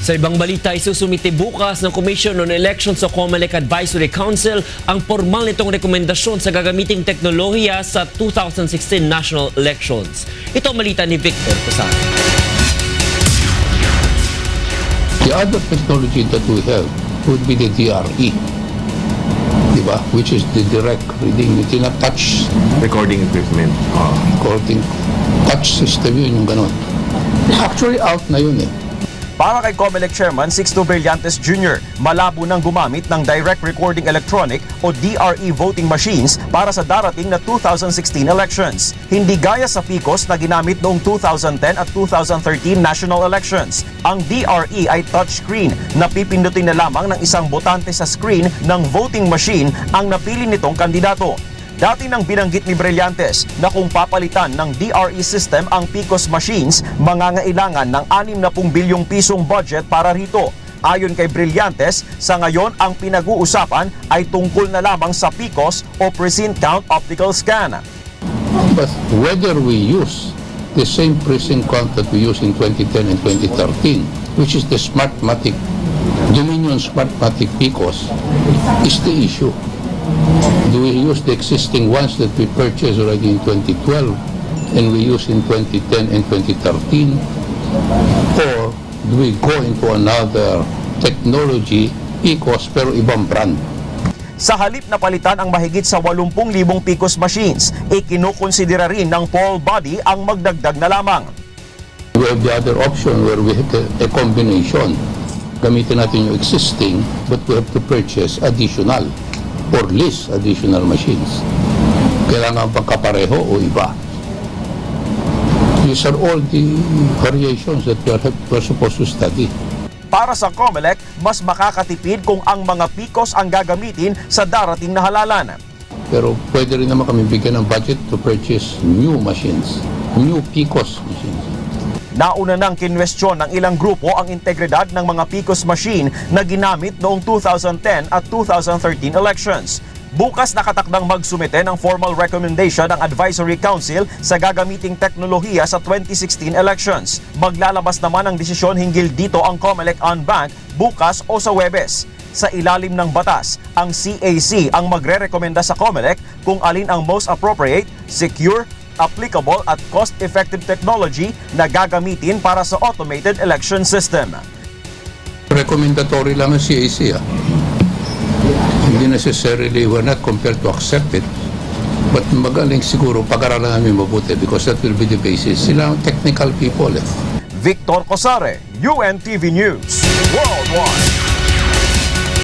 Sa ibang balita, isusumite bukas ng Commission on Elections sa COMELEC Advisory Council ang formal nitong rekomendasyon sa gagamiting teknolohiya sa 2016 national elections. Ito ang balita ni Victor Cosar. The other technology that we have would be the DRE, di ba? Which is the direct reading. It's not touch recording equipment. Ah. recording. Touch system yun, yung ganon. Actually, out na yun eh. Para kay COMELEC Chairman Sixto Brillantes Jr., malabo nang gumamit ng Direct Recording Electronic o DRE voting machines para sa darating na 2016 elections. Hindi gaya sa PICOS na ginamit noong 2010 at 2013 national elections. Ang DRE ay touchscreen na pipindutin na lamang ng isang botante sa screen ng voting machine ang napili nitong kandidato. Dati nang binanggit ni Brillantes na kung papalitan ng DRE system ang PICOS machines, mangangailangan ng 60 bilyong pisong budget para rito. Ayon kay Brillantes, sa ngayon ang pinag-uusapan ay tungkol na lamang sa PICOS o Precinct Count Optical Scan. But whether we use the same precinct count that we used in 2010 and 2013, which is the Smartmatic, Dominion Smartmatic PICOS, is the issue. Do we use the existing ones that we purchased already in 2012 and we use in 2010 and 2013? Or do we go into another technology, PICOS, pero ibang brand? Sa halip na palitan ang mahigit sa 80,000 PICOS machines, ikinukonsidera rin ng poll body ang magdagdag na lamang. We have the other option where we have a combination. Gamitin natin yung existing, but we have to purchase additional or lease additional machines. Kailangan pagkapareho o iba. These are all the variations that we are, we are supposed to study. Para sa COMELEC, mas makakatipid kung ang mga PICOS ang gagamitin sa darating na halalan. Pero pwede rin naman kami bigyan ng budget to purchase new machines, new PICOS machines. Nauna nang kinwestiyon ng ilang grupo ang integridad ng mga PICOS machine na ginamit noong 2010 at 2013 elections. Bukas nakatakdang magsumite ng formal recommendation ng Advisory Council sa gagamiting teknolohiya sa 2016 elections. Maglalabas naman ang desisyon hinggil dito ang COMELEC on Bank bukas o sa Webes. Sa ilalim ng batas, ang CAC ang magre-rekomenda sa COMELEC kung alin ang most appropriate, secure, applicable at cost-effective technology na gagamitin para sa automated election system. Recommendatory lang ang CAC ah. Hindi necessarily, we're not compelled to accept it. But magaling siguro pag-aralan namin mabuti because that will be the basis. Sila ang technical people eh. Victor Cosare, UNTV News, Worldwide.